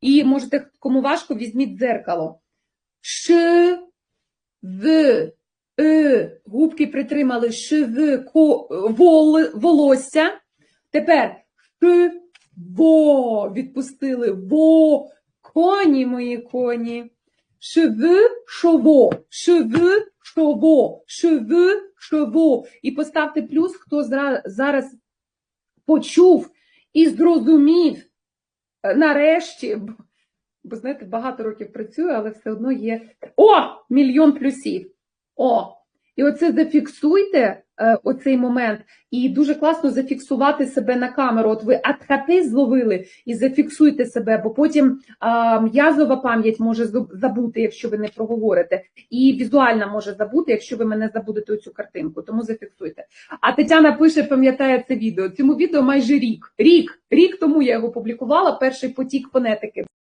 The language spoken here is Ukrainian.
І можете, кому важко, візьміть дзеркало. Ш, в, е, губки притримали, ш, в, ко, вол, волосся. Тепер ш, во, відпустили, во, коні мої коні. Шв, шово, шв, шово, шв, шово. І поставте плюс, хто зараз почув і зрозумів нарешті. Бо знаєте, багато років працюю, але все одно є. О! Мільйон плюсів. О! І оце зафіксуйте е, оцей момент, і дуже класно зафіксувати себе на камеру. От ви атхати зловили і зафіксуйте себе, бо потім м'язова пам'ять може забути, якщо ви не проговорите, і візуальна може забути, якщо ви мене забудете оцю картинку. Тому зафіксуйте. А Тетяна пише, пам'ятає це відео. Цьому відео майже рік. Рік, рік тому я його публікувала. Перший потік фонетики.